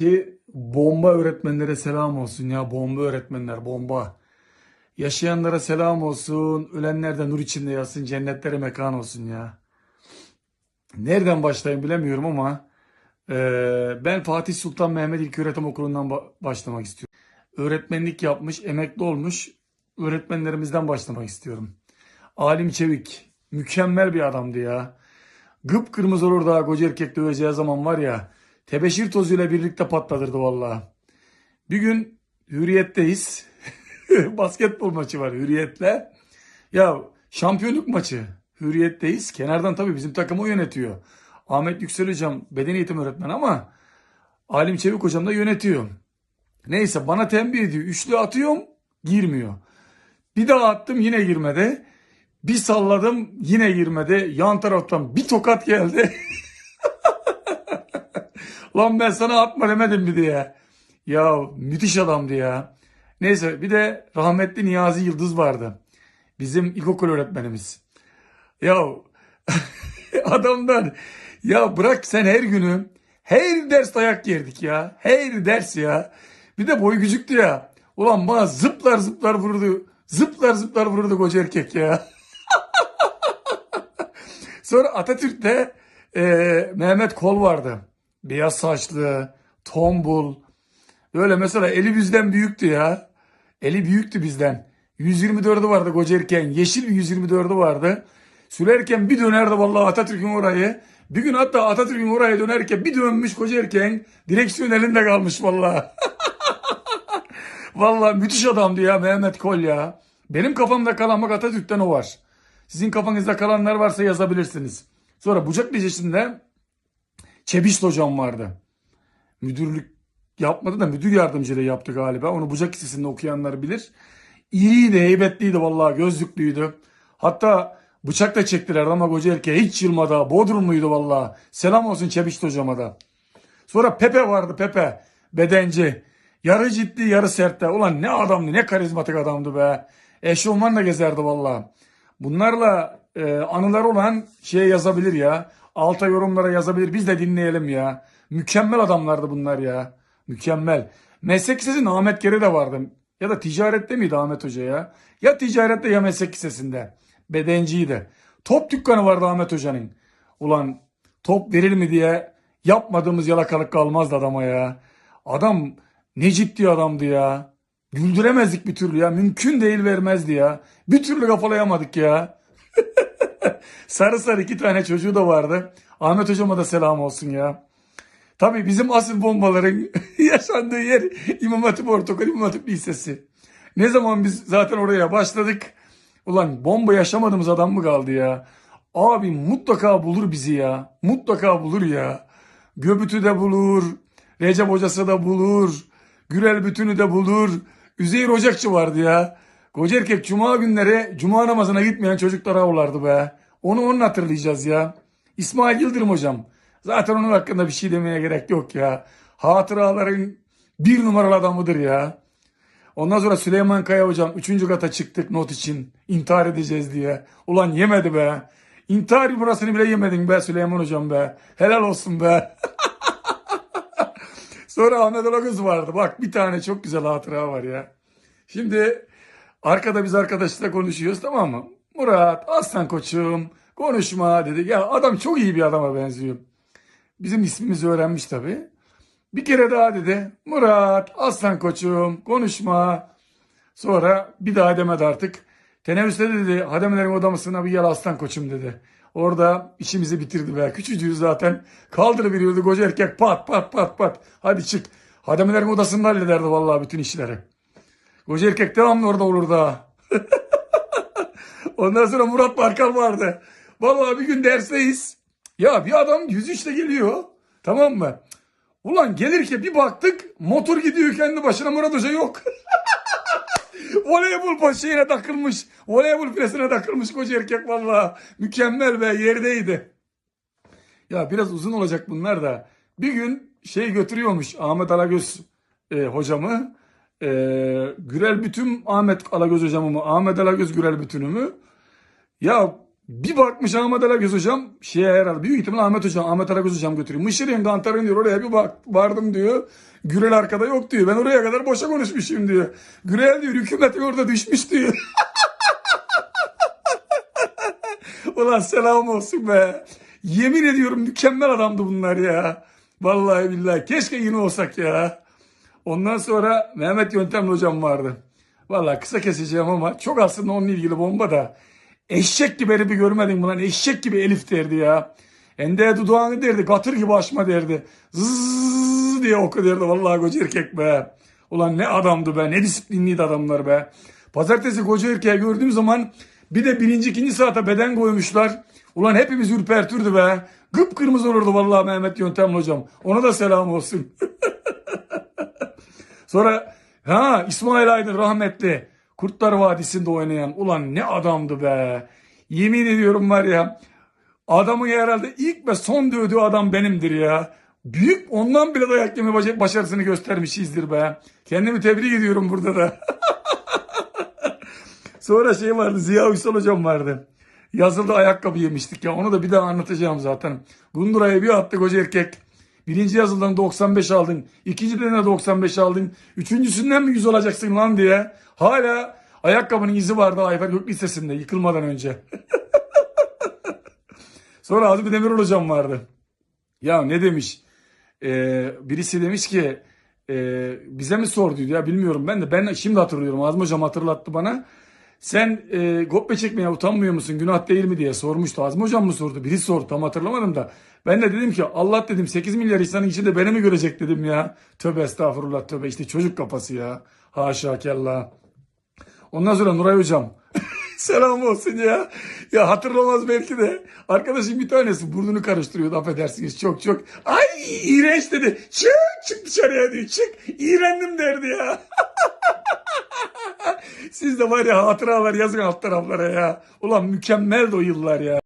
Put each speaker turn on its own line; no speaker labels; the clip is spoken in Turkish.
Ki bomba öğretmenlere selam olsun ya bomba öğretmenler bomba. Yaşayanlara selam olsun. Ölenler de nur içinde yatsın. Cennetlere mekan olsun ya. Nereden başlayayım bilemiyorum ama eee, ben Fatih Sultan Mehmet İlköğretim Okulu'ndan ba- başlamak istiyorum. Öğretmenlik yapmış, emekli olmuş öğretmenlerimizden başlamak istiyorum. Alim Çevik. Mükemmel bir adamdı ya. Gıpkırmızı olur daha koca erkek döveceği zaman var ya. Tebeşir tozuyla birlikte patlatırdı vallahi. Bir gün Hürriyet'teyiz. Basketbol maçı var Hürriyet'le. Ya şampiyonluk maçı. Hürriyet'teyiz. Kenardan tabii bizim takımı yönetiyor. Ahmet Yüksel hocam beden eğitim öğretmeni ama Alim Çevik hocam da yönetiyor. Neyse bana tembih ediyor. Üçlü atıyorum girmiyor. Bir daha attım yine girmedi. Bir salladım yine girmedi. Yan taraftan bir tokat geldi. Lan ben sana atma demedim mi diye. Ya müthiş adamdı ya. Neyse bir de rahmetli Niyazi Yıldız vardı. Bizim ilkokul öğretmenimiz. Ya adamdan ya bırak sen her günü her ders dayak yerdik ya. Her ders ya. Bir de boy küçüktü ya. Ulan bana zıplar zıplar vururdu. Zıplar zıplar vururdu koca erkek ya. Sonra Atatürk'te e, Mehmet Kol vardı. Beyaz saçlı, tombul. Böyle mesela eli bizden büyüktü ya. Eli büyüktü bizden. 124'ü vardı koca erkeğin. Yeşil bir 124'ü vardı. Sürerken bir dönerdi vallahi Atatürk'ün orayı. Bir gün hatta Atatürk'ün oraya dönerken bir dönmüş koca erkeğin direksiyon elinde kalmış vallahi. Vallahi müthiş adamdı ya Mehmet Kol ya. Benim kafamda kalan bak Atatürk'ten o var. Sizin kafanızda kalanlar varsa yazabilirsiniz. Sonra Bucak Lisesi'nde Çebişli hocam vardı. Müdürlük yapmadı da müdür yardımcılığı yaptı galiba. Onu Bucak Lisesi'nde okuyanlar bilir. İriydi, heybetliydi vallahi gözlüklüydü. Hatta bıçak da çektiler ama koca erkeğe hiç yılmadı. Bodrumluydu vallahi. Selam olsun Çebişli hocama da. Sonra Pepe vardı Pepe. Bedenci. Yarı ciddi yarı sertte. Ulan ne adamdı ne karizmatik adamdı be. Eşofmanla gezerdi vallahi. Bunlarla e, anılar olan şeye yazabilir ya. Alta yorumlara yazabilir. Biz de dinleyelim ya. Mükemmel adamlardı bunlar ya. Mükemmel. Meslek lisesinde Ahmet Geri de vardı. Ya da ticarette miydi Ahmet Hoca ya? Ya ticarette ya meslek lisesinde. Bedenciydi. Top dükkanı vardı Ahmet Hoca'nın. Ulan top verir mi diye yapmadığımız yalakalık kalmazdı adama ya. Adam ne ciddi adamdı ya. Güldüremezdik bir türlü ya. Mümkün değil vermezdi ya. Bir türlü kafalayamadık ya. sarı sarı iki tane çocuğu da vardı. Ahmet hocama da selam olsun ya. Tabii bizim asıl bombaların yaşandığı yer İmam Hatip Ortaokul İmam Hatip Lisesi. Ne zaman biz zaten oraya başladık. Ulan bomba yaşamadığımız adam mı kaldı ya? Abi mutlaka bulur bizi ya. Mutlaka bulur ya. Göbütü de bulur. Recep hocası da bulur. Gürel Bütünü de bulur. Üzeyir Ocakçı vardı ya. Koca erkek cuma günleri cuma namazına gitmeyen çocuklara avlardı be. Onu onun hatırlayacağız ya. İsmail Yıldırım hocam. Zaten onun hakkında bir şey demeye gerek yok ya. Hatıraların bir numaralı adamıdır ya. Ondan sonra Süleyman Kaya hocam 3. kata çıktık not için. intihar edeceğiz diye. Ulan yemedi be. İntihar burasını bile yemedin be Süleyman hocam be. Helal olsun be. Sonra Ahmet Alagöz vardı. Bak bir tane çok güzel hatıra var ya. Şimdi arkada biz arkadaşlarla konuşuyoruz tamam mı? Murat aslan koçum konuşma dedi. Ya adam çok iyi bir adama benziyor. Bizim ismimizi öğrenmiş tabii. Bir kere daha dedi. Murat aslan koçum konuşma. Sonra bir daha demedi artık. Teneffüste dedi hademelerin odamısına bir gel aslan koçum dedi. Orada işimizi bitirdi be. Küçücüğü zaten kaldırıveriyordu koca erkek pat pat pat pat. Hadi çık. Hademelerin odasında hallederdi vallahi bütün işleri. Koca erkek devamlı orada olurdu ha. Ondan sonra Murat Barkal vardı. Vallahi bir gün dersteyiz. Ya bir adam 103'te geliyor. Tamam mı? Ulan gelirken bir baktık motor gidiyor kendi başına Murat Hoca yok. Voleybol şeyine takılmış. Voleybol presine takılmış koca erkek vallahi. Mükemmel be yerdeydi. Ya biraz uzun olacak bunlar da. Bir gün şey götürüyormuş Ahmet Alagöz e, hocamı. E, Gürel Bütüm Ahmet Alagöz hocamı mı? Ahmet Alagöz Gürel Bütünü mü? Ya Bir bakmış Ahmet Alagöz hocam şeye herhalde büyük ihtimal Ahmet hocam Ahmet Alagöz hocam götürüyor. Mışırın kantarın diyor oraya bir bak vardım diyor. Gürel arkada yok diyor. Ben oraya kadar boşa konuşmuşum diyor. Gürel diyor hükümet orada düşmüş diyor. Ulan selam olsun be. Yemin ediyorum mükemmel adamdı bunlar ya. Vallahi billahi. Keşke yine olsak ya. Ondan sonra Mehmet Yöntemli hocam vardı. Vallahi kısa keseceğim ama çok aslında onunla ilgili bomba da. Eşek gibi herifi görmedim lan. Eşek gibi Elif derdi ya. Ende dudağını derdi. Katır gibi açma derdi. Zzzz diye oku derdi. Vallahi koca erkek be. Ulan ne adamdı be. Ne disiplinliydi adamlar be. Pazartesi koca erkeği gördüğüm zaman bir de birinci ikinci saate beden koymuşlar. Ulan hepimiz ürpertürdü be. Kıpkırmızı olurdu vallahi Mehmet Yöntemli hocam. Ona da selam olsun. Sonra ha İsmail Aydın rahmetli Kurtlar Vadisi'nde oynayan ulan ne adamdı be. Yemin ediyorum var ya adamın herhalde ilk ve son dövdüğü adam benimdir ya. Büyük ondan bile dayak yeme baş- başarısını göstermişizdir be. Kendimi tebrik ediyorum burada da. Sonra şey vardı Ziya Uysal hocam vardı. Yazıldı ayakkabı yemiştik ya onu da bir daha anlatacağım zaten. Gundura'ya bir attık hoca erkek. Birinci yazıldan 95 aldın. İkinciden de 95 aldın. Üçüncüsünden mi 100 olacaksın lan diye. Hala ayakkabının izi vardı Ayfer Gök Lisesi'nde yıkılmadan önce. Sonra Azmi Demirel hocam vardı. Ya ne demiş? Ee, birisi demiş ki e, bize mi sorduydu ya bilmiyorum ben de. Ben şimdi hatırlıyorum. Azmi hocam hatırlattı bana. Sen e, kopya çekmeye utanmıyor musun? Günah değil mi diye sormuştu. Azmi hocam mı sordu? Biri sordu. Tam hatırlamadım da. Ben de dedim ki Allah dedim 8 milyar insanın içinde beni mi görecek dedim ya. Tövbe estağfurullah tövbe. işte çocuk kafası ya. Haşa kella. Ondan sonra Nuray hocam. Selam olsun ya. Ya hatırlamaz belki de. Arkadaşım bir tanesi burnunu karıştırıyordu affedersiniz çok çok. Ay iğrenç dedi. Çık çık dışarıya diyor çık. İğrendim derdi ya. Siz de var ya hatıralar yazın alt taraflara ya. Ulan mükemmel de o yıllar ya.